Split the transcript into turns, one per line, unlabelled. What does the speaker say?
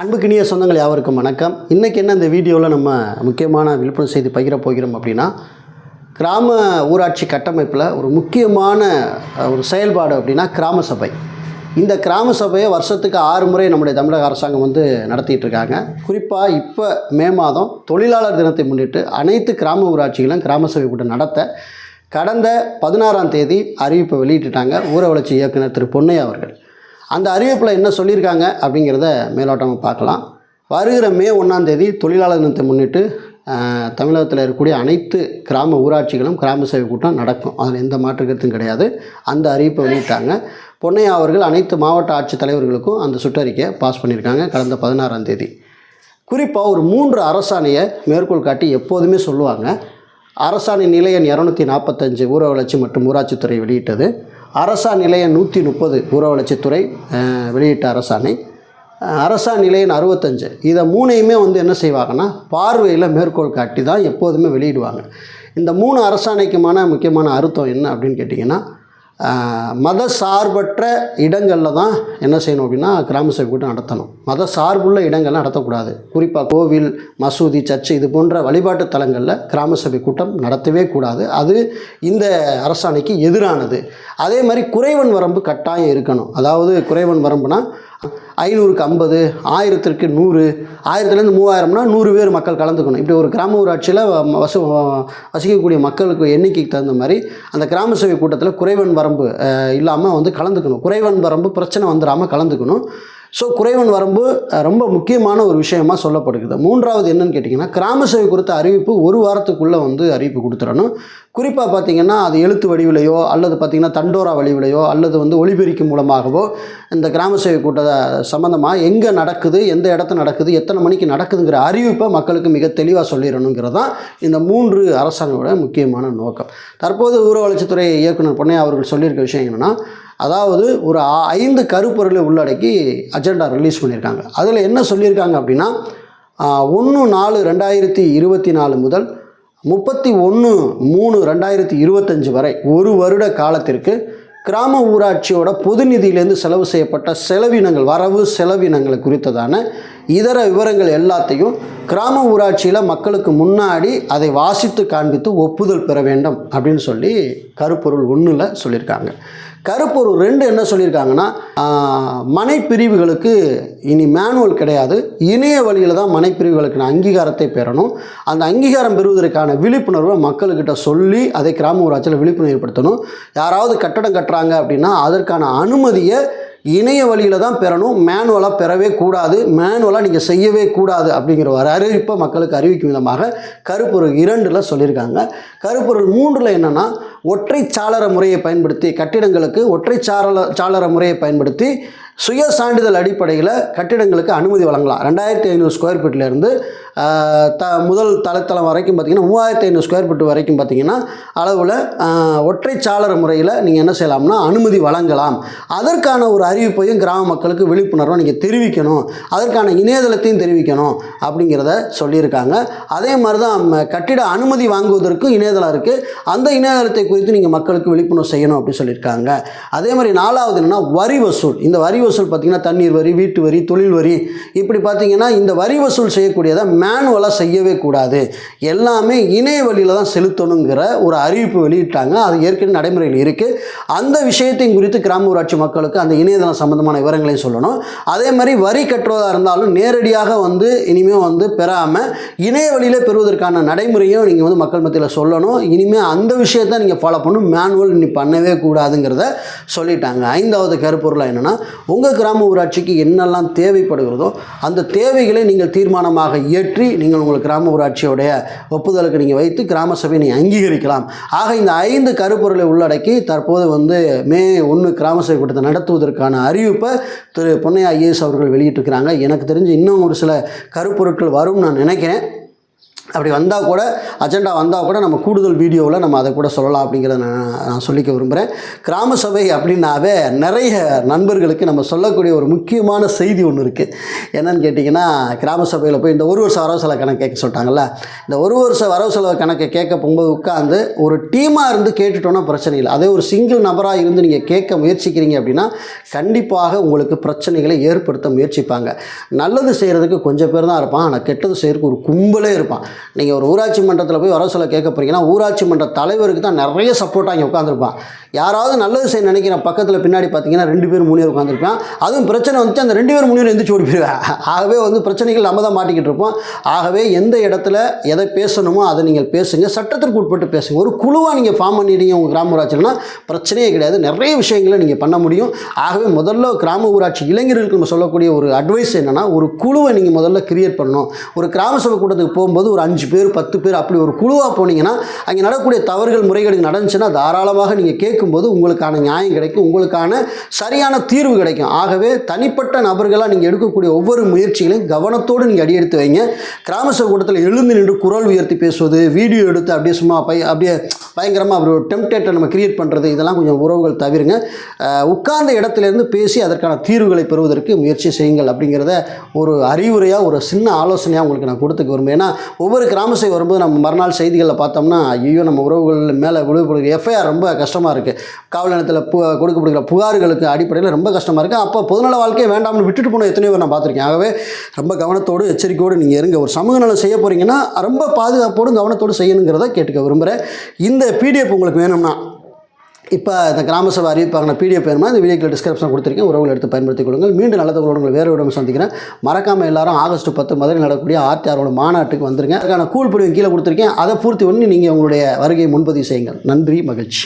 அன்புக்கினிய சொந்தங்கள் யாவருக்கும் வணக்கம். இன்றைக்கி என்ன இந்த வீடியோவில் நம்ம முக்கியமான விழுப்புணர்வு செய்தி பகிர போகிறோம் அப்படின்னா கிராம ஊராட்சி கட்டமைப்பில் ஒரு முக்கியமான ஒரு செயல்பாடு அப்படின்னா கிராம சபை. இந்த கிராம சபையை வருஷத்துக்கு ஆறு முறை நம்முடைய தமிழக அரசாங்கம் வந்து நடத்திட்டு இருக்காங்க. குறிப்பாக இப்போ மே மாதம் தொழிலாளர் தினத்தை முன்னிட்டு அனைத்து கிராம ஊராட்சிகளும் கிராம சபை கூட்டம் நடத்த கடந்த பதினாறாம் தேதி அறிவிப்பை வெளியிட்டுட்டாங்க ஊர வளர்ச்சி இயக்குனர் திரு பொன்னையா அவர்கள். அந்த அறிவிப்பில் என்ன சொல்லியிருக்காங்க அப்படிங்கிறத மேலோட்டமாக பார்க்கலாம். வருகிற மே ஒன்றாம் தேதி தொழிலாளர் தினத்தை முன்னிட்டு தமிழகத்தில் இருக்கக்கூடிய அனைத்து கிராம ஊராட்சிகளும் கிராம சேவை கூட்டம் நடக்கும். அதில் எந்த மாற்று கருத்தும் கிடையாது. அந்த அறிவிப்பை வெளியிட்டாங்க. பொன்னையா அவர்கள் அனைத்து மாவட்ட ஆட்சித்தலைவர்களுக்கும் அந்த சுற்றறிக்கையை பாஸ் பண்ணியிருக்காங்க கடந்த பதினாறாம் தேதி. குறிப்பாக ஒரு மூன்று அரசாணையை மேற்கோள் காட்டி எப்போதுமே சொல்லுவாங்க. அரசாணை நிலையன் இரநூத்தி நாற்பத்தஞ்சு ஊரக வளர்ச்சி மற்றும் ஊராட்சித்துறை வெளியிட்டது. அரசா நிலையம் நூற்றி முப்பது ஊர வளர்ச்சித்துறை வெளியிட்ட அரசாணை. அரசா நிலையன் அறுபத்தஞ்சு. இதை மூணையுமே வந்து என்ன செய்வாங்கன்னா பார்வையில் மேற்கோள் காட்டி தான் எப்போதுமே வெளியிடுவாங்க. இந்த மூணு அரசாணைக்குமான முக்கியமான அர்த்தம் என்ன அப்படின்னு கேட்டிங்கன்னா மத சார்பற்ற இடங்களில் தான் என்ன செய்யணும் அப்படின்னா கிராம சபை கூட்டம் நடத்தணும். மத சார்புள்ள இடங்கள்லாம் நடத்தக்கூடாது. குறிப்பாக கோவில் மசூதி சர்ச்சு இது போன்ற வழிபாட்டு தலங்களில் கிராம சபை கூட்டம் நடத்தவே கூடாது. அது இந்த அரசாணைக்கு எதிரானது. அதே மாதிரி குறைவன் வரம்பு கட்டாயம் இருக்கணும். அதாவது குறைவன் வரம்புனா ஐநூறுக்கு ஐம்பது ஆயிரத்திற்கு நூறு ஆயிரத்துலேருந்து மூவாயிரம்னா நூறு பேர் மக்கள் கலந்துக்கணும். இப்படி ஒரு கிராம ஊராட்சியில் வச வசிக்கக்கூடிய மக்களுக்கு எண்ணிக்கைக்கு தகுந்த மாதிரி அந்த கிராம சபை கூட்டத்தில் குறைவன் வரம்பு இல்லாமல் வந்து கலந்துக்கணும். குறைவன் வரம்பு பிரச்சனை வந்துடாமல் கலந்துக்கணும். ஸோ குறைவன் வரம்பு ரொம்ப முக்கியமான ஒரு விஷயமா சொல்லப்படுகிறது. மூன்றாவது என்னன்னு கேட்டிங்கன்னா கிராம சேவை குறித்த அறிவிப்பு ஒரு வாரத்துக்குள்ளே வந்து அறிவிப்பு கொடுத்துடணும். குறிப்பாக பார்த்திங்கன்னா அது எழுத்து வடிவிலையோ அல்லது பார்த்திங்கன்னா தண்டோரா வடிவிலையோ அல்லது வந்து ஒளிபெருக்கி மூலமாகவோ இந்த கிராம சேவை கூட்ட சம்மந்தமாக எங்கே நடக்குது எந்த இடத்துல நடக்குது எத்தனை மணிக்கு நடக்குதுங்கிற அறிவிப்பை மக்களுக்கு மிக தெளிவாக சொல்லிடணுங்கிறது தான் இந்த மூன்று அரசாங்கோட முக்கியமான நோக்கம். தற்போது ஊரக வளர்ச்சித்துறை இயக்குனர் பொன்னையா அவர்கள் சொல்லியிருக்க விஷயம் என்னென்னா அதாவது ஒரு ஐந்து கருப்பொருளை உள்ளடக்கி அஜெண்டா ரிலீஸ் பண்ணியிருக்காங்க. அதில் என்ன சொல்லியிருக்காங்க அப்படின்னா ஒன்று நாலு ரெண்டாயிரத்தி இருபத்தி நாலு முதல் முப்பத்தி ஒன்று மூணு ரெண்டாயிரத்தி இருபத்தஞ்சு வரை ஒரு வருட காலத்திற்கு கிராம ஊராட்சியோட பொது நிதியிலேருந்து செலவு செய்யப்பட்ட செலவினங்கள் வரவு செலவினங்களை குறித்ததான இதர விவரங்கள் எல்லாத்தையும் கிராம ஊராட்சியில் மக்களுக்கு முன்னாடி அதை வாசித்து காண்பித்து ஒப்புதல் பெற வேண்டும் அப்படின்னு சொல்லி கருப்பொருள் ஒன்றில் சொல்லியிருக்காங்க. கருப்பொருள் ரெண்டு என்ன சொல்லியிருக்காங்கன்னா மனைப்பிரிவுகளுக்கு மனை பிரிவுகளுக்கு இனி மேனுவல் கிடையாது. இணைய வழியில் தான் மனை நான் அங்கீகாரத்தை பெறணும். அந்த அங்கீகாரம் பெறுவதற்கான விழிப்புணர்வை மக்கள்கிட்ட சொல்லி அதை கிராம ஊராட்சியில் விழிப்புணர்வு ஏற்படுத்தணும். யாராவது கட்டடம் கட்டுறாங்க அப்படின்னா அதற்கான அனுமதியை இணைய வழியில் தான் பெறணும். மேனுவலாக பெறவே கூடாது. மேனுவலாக நீங்கள் செய்யவே கூடாது அப்படிங்கிற ஒரு அறிவிப்பை மக்களுக்கு அறிவிக்கும் விதமாக கருப்பொருள் இரண்டில் சொல்லியிருக்காங்க. கருப்பொருள் மூன்றில் என்னென்னா ஒற்றை சாளர முறையை பயன்படுத்தி கட்டிடங்களுக்கு ஒற்றை சாளர சாளர முறையை பயன்படுத்தி சுய சான்றிதழ் அடிப்படையில் கட்டிடங்களுக்கு அனுமதி வழங்கலாம். ரெண்டாயிரத்தி ஐநூறு ஸ்கொயர் ஃபீட்லேருந்து த முதல் தளத்தளம் வரைக்கும் பார்த்திங்கன்னா மூவாயிரத்தி ஐநூறு ஸ்கொயர் ஃபீட் வரைக்கும் பார்த்திங்கன்னா அளவில் ஒற்றைச்சாளர் முறையில் நீங்கள் என்ன செய்யலாம்னா அனுமதி வழங்கலாம். அதற்கான ஒரு அறிவிப்பையும் கிராம மக்களுக்கு விழிப்புணர்வை நீங்கள் தெரிவிக்கணும். அதற்கான இணையதளத்தையும் தெரிவிக்கணும் அப்படிங்கிறத சொல்லியிருக்காங்க. அதே மாதிரி தான் கட்டிட அனுமதி வாங்குவதற்கும் இணையதளம் இருக்குது அந்த இணையதளத்தை குறித்து நீங்கள் மக்களுக்கு விழிப்புணர்வு செய்யணும் அப்படின்னு சொல்லியிருக்காங்க. அதே மாதிரி நாலாவது என்னென்னா வரி வசூல். இந்த வரி வசூல் பார்த்திங்கன்னா தண்ணீர் வரி வீட்டு வரி தொழில் வரி. இப்படி பார்த்தீங்கன்னா இந்த வரி வசூல் செய்யக்கூடியதை மேனுவலாக செய்யவே கூடாது. எல்லாமே இணைய வழியில் தான் செலுத்தணுங்கிற ஒரு அறிவிப்பு வெளியிட்டாங்க. அது ஏற்கனவே நடைமுறையில் இருக்குது அந்த விஷயத்தையும் குறித்து கிராம ஊராட்சி மக்களுக்கு அந்த இணையதளம் சம்பந்தமான விவரங்களையும் சொல்லணும். அதே மாதிரி வரி கட்டுறதாக இருந்தாலும் நேரடியாக வந்து இனிமேல் வந்து பெறாமல் இணைய வழியில் பெறுவதற்கான நடைமுறையும் நீங்கள் வந்து மக்கள் மத்தியில் சொல்லணும். இனிமேல் அந்த விஷயத்தை நீங்கள் ஃபாலோ பண்ணணும். மேனுவல் நீ பண்ணவே கூடாதுங்கிறத சொல்லிட்டாங்க. ஐந்தாவது கருப்பொருளாக என்னென்னா உங்கள் கிராம ஊராட்சிக்கு என்னெல்லாம் தேவைப்படுகிறதோ அந்த தேவைகளை நீங்கள் தீர்மானமாக ஏற்றி நீங்கள் உங்கள் கிராம ஊராட்சியோடைய ஒப்புதலுக்கு நீங்கள் வைத்து கிராம சபையை நீங்கள் அங்கீகரிக்கலாம். ஆக இந்த ஐந்து கருப்பொருளை உள்ளடக்கி தற்போது வந்து மே ஒன்று கிராம சபை கூட்டத்தை நடத்துவதற்கான அறிவிப்பை திரு பொன்னையா ஐஏஎஸ் அவர்கள் வெளியிட்டிருக்கிறாங்க. எனக்கு தெரிஞ்சு இன்னும் ஒரு சில கருப்பொருட்கள் வரும்னு நான் நினைக்கிறேன். அப்படி வந்தால் கூட அஜெண்டா வந்தால் கூட நம்ம கூடுதல் வீடியோவில் நம்ம அதை கூட சொல்லலாம் அப்படிங்கிறத நான் நான் சொல்லிக்க விரும்புகிறேன் கிராம சபை அப்படின்னாவே நிறைய நண்பர்களுக்கு நம்ம சொல்லக்கூடிய ஒரு முக்கியமான செய்தி ஒன்று இருக்குது என்னன்னு கேட்டிங்கன்னா கிராம சபையில் போய் இந்த ஒரு வருஷம் வரவு செலவு கணக்கு கேட்க சொல்லிட்டாங்கல்ல? இந்த ஒரு வருஷம் வரவு செலவு கணக்கை கேட்க போகும்போது உட்காந்து ஒரு டீமாக இருந்து கேட்டுட்டோன்னா பிரச்சனை இல்லை. அதே ஒரு சிங்கிள் நபராக இருந்து நீங்கள் கேட்க முயற்சிக்கிறீங்க அப்படின்னா கண்டிப்பாக உங்களுக்கு பிரச்சனைகளை ஏற்படுத்த முயற்சிப்பாங்க. நல்லது செய்கிறதுக்கு கொஞ்சம் பேர் தான் இருப்பான் ஆனால் கெட்டது செய்கிறதுக்கு ஒரு கும்பலே இருப்பான். நீங்கள் ஒரு ஊராட்சி மன்றத்தில் போய் வர சொல்ல கேட்க போகிறீங்கன்னா ஊராட்சி மன்ற தலைவருக்கு தான் நிறைய சப்போர்ட்டாக இங்கே உட்காந்துருப்பான் யாராவது நல்லது செய்ய நினைக்கிற பக்கத்தில் பின்னாடி பார்த்தீங்கன்னா ரெண்டு பேர் முனிவர் உட்காந்துருப்பான் அதுவும் பிரச்சனை வந்துச்சு அந்த ரெண்டு பேர் முனிவர் எந்திரிச்சு ஓடி போயிடுவேன் ஆகவே வந்து பிரச்சனைகள் நம்ம தான் மாட்டிக்கிட்டு இருப்போம். ஆகவே எந்த இடத்துல எதை பேசணுமோ அதை நீங்கள் பேசுங்க சட்டத்திற்கு உட்பட்டு பேசுங்க. ஒரு குழுவாக நீங்கள் ஃபார்ம் பண்ணிடுங்க உங்கள் கிராம ஊராட்சியில்னா பிரச்சனையே கிடையாது. நிறைய விஷயங்களை நீங்கள் பண்ண முடியும். ஆகவே முதல்ல கிராம ஊராட்சி இளைஞர்களுக்கு நம்ம சொல்லக்கூடிய ஒரு அட்வைஸ் என்னென்னா ஒரு குழுவை நீங்கள் முதல்ல கிரியேட் பண்ணணும். ஒரு கிராம சபை கூட்டத்துக்கு போகும்போது ஒரு அஞ்சு அஞ்சு பேர் பத்து பேர் அப்படி ஒரு குழுவாக போனீங்கன்னா அங்கே நடக்கக்கூடிய தவறுகள் முறைகேடு நடந்துச்சுன்னா தாராளமாக நீங்கள் கேட்கும்போது உங்களுக்கான நியாயம் கிடைக்கும் உங்களுக்கான சரியான தீர்வு கிடைக்கும். ஆகவே தனிப்பட்ட நபர்களாக நீங்கள் எடுக்கக்கூடிய ஒவ்வொரு முயற்சிகளையும் கவனத்தோடு நீங்கள் அடியெடுத்து வைங்க. கிராம கூட்டத்தில் எழுந்து நின்று குரல் உயர்த்தி பேசுவது வீடியோ எடுத்து அப்படியே சும்மா பை அப்படியே பயங்கரமாக அப்படி ஒரு டெம்டேட்டை நம்ம கிரியேட் பண்ணுறது இதெல்லாம் கொஞ்சம் உறவுகள் தவிருங்க. உட்கார்ந்த இடத்துலேருந்து பேசி அதற்கான தீர்வுகளை பெறுவதற்கு முயற்சி செய்யுங்கள் அப்படிங்கிறத ஒரு அறிவுரையாக ஒரு சின்ன ஆலோசனையாக உங்களுக்கு நான் கொடுத்துக்க விரும்புகிறேன் ஏன்னா ஒவ்வொரு கிராம சபை வரும்போது நம்ம மறுநாள் செய்திகளில் பார்த்தோம்னா ஐயோ நம்ம உறவுகள் மேலே விடுபடுகிற எஃப்ஐஆர் ரொம்ப கஷ்டமாக இருக்குது காவல் நிலையத்தில் பு கொடுக்கப்படுகிற புகார்களுக்கு அடிப்படையில் ரொம்ப கஷ்டமாக இருக்குது அப்போ பொதுநல வாழ்க்கையை வேண்டாம்னு விட்டுட்டு போன எத்தனையோ பேர் நான் பார்த்துருக்கேன். ஆகவே ரொம்ப கவனத்தோடு எச்சரிக்கையோடு நீங்கள் இருங்க. ஒரு சமூக நலம் செய்ய போகிறீங்கன்னா ரொம்ப பாதுகாப்போடும் கவனத்தோடு செய்யணுங்கிறத கேட்டுக்க விரும்புகிறேன் இந்த பிடிஎஃப் உங்களுக்கு வேணும்னா இப்போ இந்த கிராம சபை அறிவிப்பாங்க பிடிஎஃப் வேணுமா? இந்த வீடியோக்கில் டிஸ்கிரிப்ஷன் கொடுத்துருக்கேன். உறவுகள் எடுத்து பயன்படுத்திக் கொள்ளுங்கள். மீண்டும் நல்ல தகவல்களை வேறு விடம் சந்திக்கிறேன். மறக்காமல் எல்லாரும் ஆகஸ்ட் பத்து மதுரையில் நடக்கக்கூடிய ஆர்டிஆரோட மாநாட்டுக்கு வந்துருங்க. அதுக்கான கூல் படிவம் கீழே கொடுத்துருக்கேன். அதை பூர்த்தி பண்ணி நீங்கள் உங்களுடைய வருகையை முன்பதிவு செய்யுங்கள். நன்றி மகிழ்ச்சி.